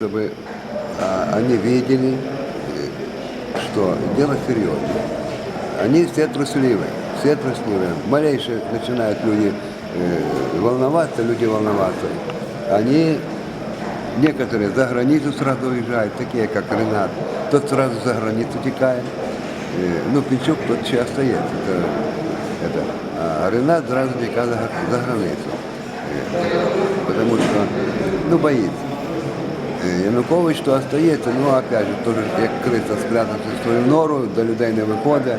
чтобы а, они видели, что дело серьезное. Они все трусливые, все трусливые. Малейшие начинают люди э, волноваться, люди волноваться. Они, некоторые за границу сразу уезжают, такие как Ренат. Тот сразу за границу текает. Э, ну, Пинчук тот еще остается. Это, это. А Ренат сразу текает за, за границу. Э, потому что, ну, боится. Янукович то остається, ну опять же, теж як криса спрятався в свою нору, до людей не виходить,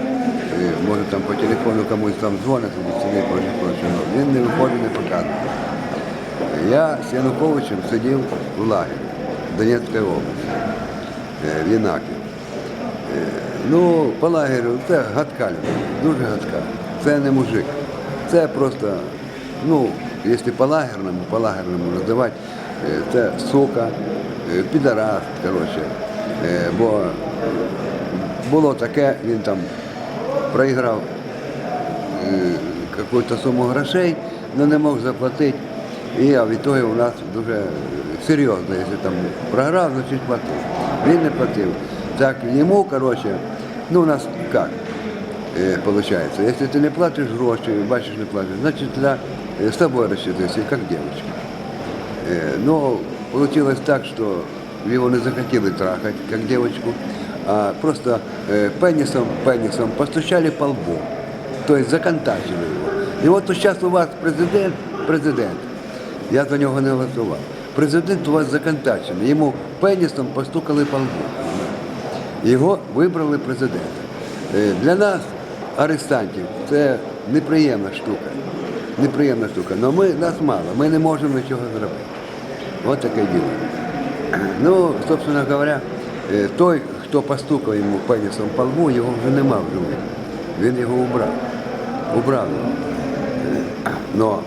може там по телефону комусь там дзвонить, сюди прочі, прочі. Він не виходить, не показує. Я з Януковичем сидів в лагері області, е, в Єнакі. Е, Ну, по лагерю це гадка дуже гадка. Це не мужик. Це просто, ну, якщо по лагерному, по лагерному е, це сука, е, підарас, коротше. Е, Бо було таке, він там проіграв е, какую-то суму грошей, але не мог заплатити. І а від у нас дуже серйозно, якщо там програв, значить платив. Він не платив. Так йому, коротше, ну у нас як виходить, якщо ти не платиш гроші, бачиш, не платиш, значить е, з тобою розчитися, як дівчинка. Э, Но получилось так, что его не захотели трахать, как девочку, а просто э, пенисом, пенисом постучали по лбу. То есть законтачили его. И вот сейчас у вас президент, президент, я за нього не голосував. Президент у вас законтачений, йому пенісом постукали по лбу. Його вибрали президентом. Е, Для нас, арестантів, це неприємна штука. Неприємна штука. Але ми, нас мало, ми не можемо нічого зробити. От таке діло. Ну, собственно говоря, е, той, хто постукав йому пенісом по лбу, його вже нема в живих. Він його убрав. Убрав його. Е, Но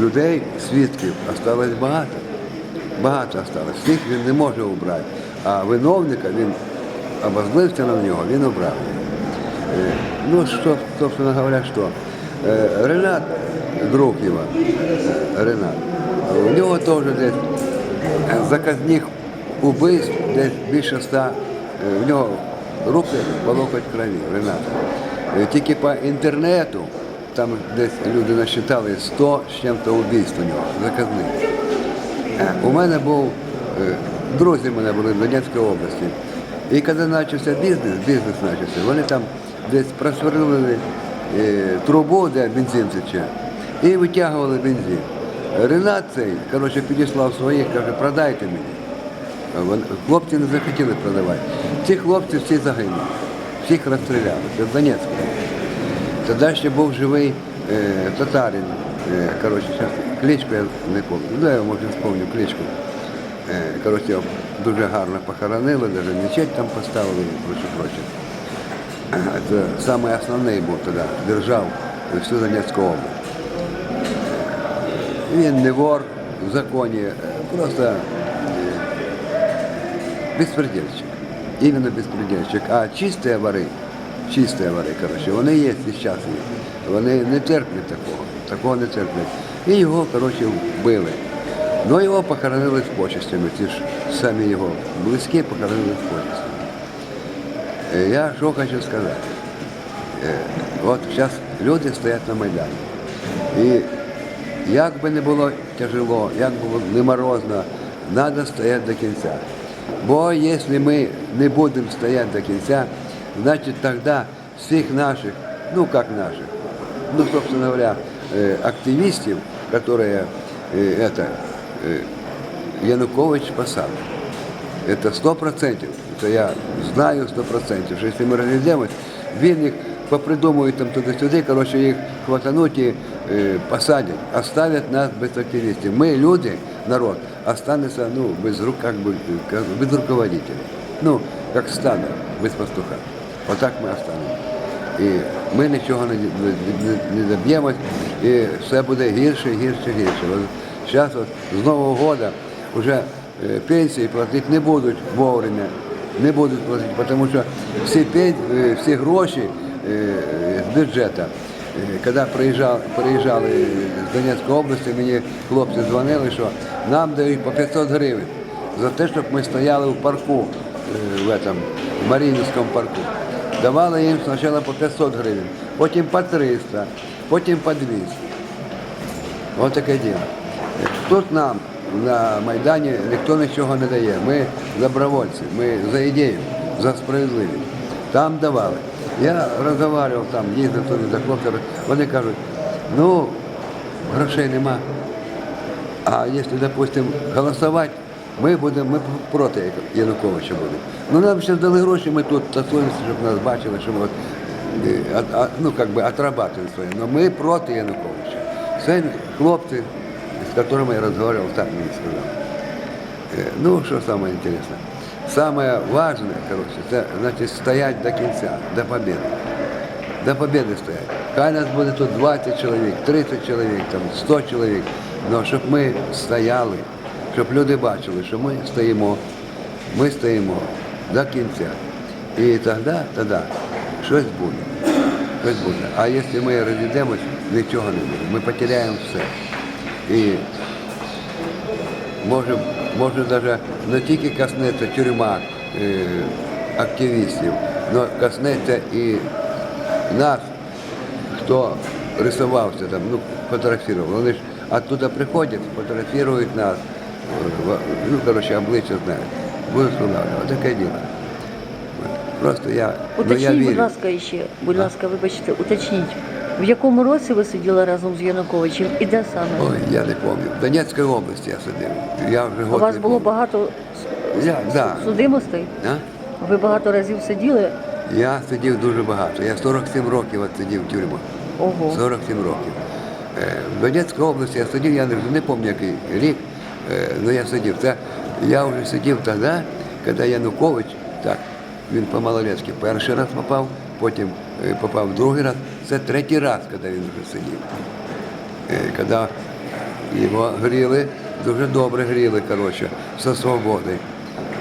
людей, свідків, осталось багато. Багато осталось. Всіх він не може убрати. А виновника він обозлився на нього, він обрав. Е, Ну, що, собственно говоря, що? Е, Ренат, друг його, Ренат, у нього теж десь заказних убивств десь більше ста. Е, В нього руки по локоть крові, Рената. Е, Тільки по інтернету там десь люди насчитали 100 з чим-то убійств у нього, заказних. У мене був, е, друзі мене були в Донецькій області. І коли почався бізнес, бізнес почався, вони там десь просверлили е, трубу, де бензин тече, і витягували бензин. Ренат цей, підіслав своїх, каже, продайте мені. Хлопці не захотіли продавати. Ці хлопці всі загинули, всіх розстріляли. Це в Донецьку. Тоді ще був живий е, татарин. Е, коротше, зараз кличку я не пам'ятаю. Ну, я може вспомню кличку. Е, коротше, дуже гарно похоронили, навіть мечеть там поставили і проче, проче. Це самий основний був тоді, держав всю Донецьку область. Він не вор в законі, е, просто е, безпредельщик. Іменно безпредельщик. А чисті вори, чисті вори, коротше, вони є і зараз є. Вони не терплять такого, такого не терплять. І його, коротше, вбили. Ну його похоронили з почестями, ті ж самі його близькі похоронили з почестями. Е, Я що хочу сказати. От зараз люди стоять на Майдані. І як би не було тяжело, як би було не морозно, треба стояти до кінця. Бо якщо ми не будемо стояти до кінця, значить тоді всіх наших, ну як наших, ну, собственно говоря, э, активистов, которые э, это, э, Янукович посадил. Это сто процентів. Це я знаю сто процентів, що якщо ми розійдемось, він їх попридумують там туди-сюди, коротше, їх хватануть і е, посадять, оставлять нас без активістів. Ми, люди, народ, останемося ну, без рук, как бы, без руководителя. Ну, як стадо, без пастуха. Отак ми останемося. І ми нічого не, не, не, доб'ємось, і все буде гірше, гірше, гірше. Зараз от, з Нового року вже е, пенсії платити не будуть вовремя, не будуть платити, тому що всі, е, всі гроші е, з бюджету, е, коли приїжджали, приїжджали з Донецької області, мені хлопці дзвонили, що нам дають по 500 гривень. за те, щоб ми стояли в парку, е, в этом, в Маріїнському парку. Давали їм спочатку по 500 гривень, потім по 300, потім по 200. Ось таке діло. Тут нам на Майдані ніхто нічого не дає. Ми добровольці, ми за ідею, за справедливість. Там давали. Я розмовляв там, їздив туди за хлопцями, вони кажуть, ну, грошей нема. А якщо, допустим, голосувати, ми будемо, ми проти Януковича будемо. Ну нам ще дали гроші, ми тут тасуємося, щоб нас бачили, що ми от, е, а- а- ну, как бы отрабатываем своє. Но ми проти Януковича. Це хлопці, з которыми я разговаривал, так мені сказали. Е, Ну, що саме інтересне? Самое важное, короче, це значить стоять до кінця, до победы. До победы стоять. Хай нас буде тут 20 чоловік, 30 чоловік, там, 100 чоловік. Но щоб ми стояли, щоб люди бачили, що ми стоїмо, ми стоїмо до кінця. І тоді, тоді щось буде. Щось буде. А якщо ми розійдемось, нічого не буде. Ми потеряємо все. І може, може навіть не тільки коснеться тюрма е, активістів, але коснеться і нас, хто рисувався там, ну, фотографував. Вони ж оттуда приходять, фотографують нас, ну, коротше, обличчя знають. Будуть встановлювати. Таке діло. Просто я, ну, я Уточніть, будь ласка, іще, будь ласка, вибачте, уточніть, в якому році ви сиділи разом з Януковичем і де саме? Ой, я не пам'ятаю. В Донецькій області я сидів. Я вже У год вас не було пам'ятаю. багато Я, да. судимостей? А? Ви багато разів сиділи? Я сидів дуже багато. Я 47 років от сидів в тюрмах. Ого. 47 років. Е, В Донецькій області я сидів, я не, не пам'ятаю який рік, але я сидів. Це, я вже сидів тоді, коли Янукович, так, він по малолетськи перший раз попав, потім е, попав другий раз. Це третій раз, коли він вже сидів. Е, Коли його гріли, дуже добре гріли, коротше, зі свободи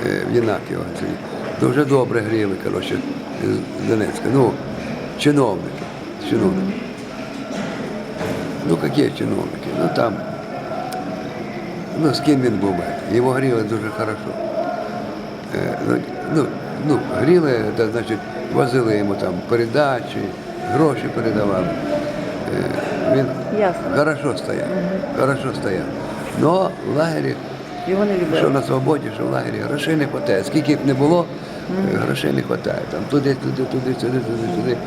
е, в Єнаківо. Дуже добре гріли, коротше, з Донецька. Ну, чиновники. чиновники. Ну, які чиновники? Ну там, ну з ким він був, його гріли дуже хорошо. Е, ну, ну, ну, гріли, це, значить, возили йому там передачі, гроші передавали. Е, він Ясно. хорошо стояв, хорошо стояв. Но в лагері, Його не що на свободі, що в лагері, грошей не вистачає. Скільки б не було, е, грошей не вистачає. Там туди, туди, туди, сюди, туди, сюди.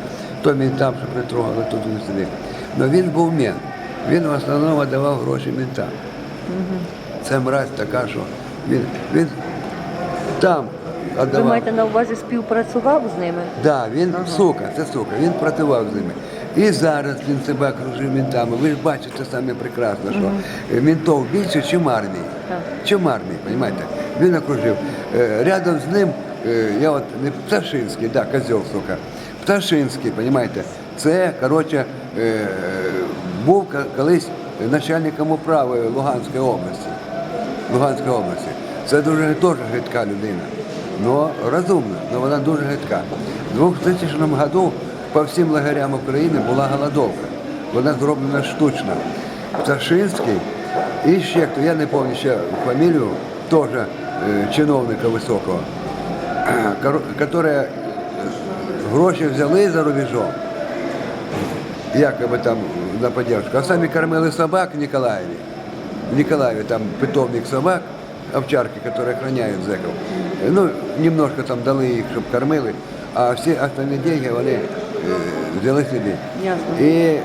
То він там, що притрогали, туди, сюди. Но він був мент. Він в основному давав гроші ментам. Це мразь така, що він, він там Ви віддавав. маєте на увазі співпрацював з ними? Да, він сука, це сука, він працював з ними. І зараз він себе окружив мінтами. Ви ж бачите самі прекрасно, що е, мінтов більше, чим армії. Так. Чим армії, розумієте? Він окружив. Е, Рядом з ним, е, я от не Пташинський, да, козел, сука. Пташинський, розумієте, це, коротше, був колись начальником управи Луганської області. Луганської області. Це дуже теж гидка людина. Ну, розумна, але вона дуже гидка. У 2000 году по всім лагерям України була голодовка. Вона зроблена штучно. Пташинський і ще хто, я не пам'ятаю ще фамілію, теж е, чиновника високого, які гроші взяли за рубежом, якоби там на поддержку, а самі кормили собак в Ніколаєві. В Николаеве там питомник собак, овчарки, которые охраняют зэков. Ну, немножко там дали їх, щоб кормили, а всі остальні деньги вони е, взяли собі. Ясно. І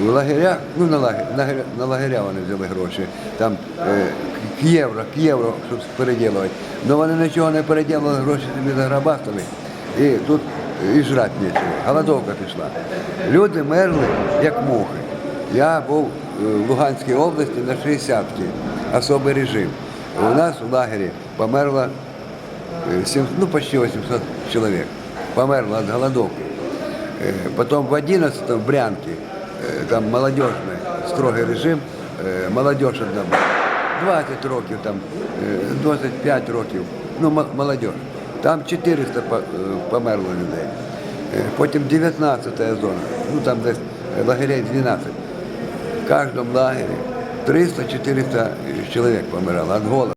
в лагерях, ну на лагеря, на, лагеря- на лагеря вони взяли гроші, там е, к євро, к євро, щоб переділувати. Ну вони нічого не переділили, гроші собі заграбастали. І тут і жрати нічого. Голодовка пішла. Люди мерли, як мухи. Я був е, в Луганській області на 60-ті, особий режим. У нас в лагері померло е, сім- ну, почти 800 чоловік. Померло від голодовки. Э, Потом в 11 в Брянке, э, там молодежный, строгий режим, э, молодежь одна була. 20 років, там, э, 25 років, ну, мо- молодежь. Там 400 по- е, померло людей. Е, Потім 19 зона, ну там десь е, лагерей 12. В кожному лагері 300-400 чоловік помирало від голоду.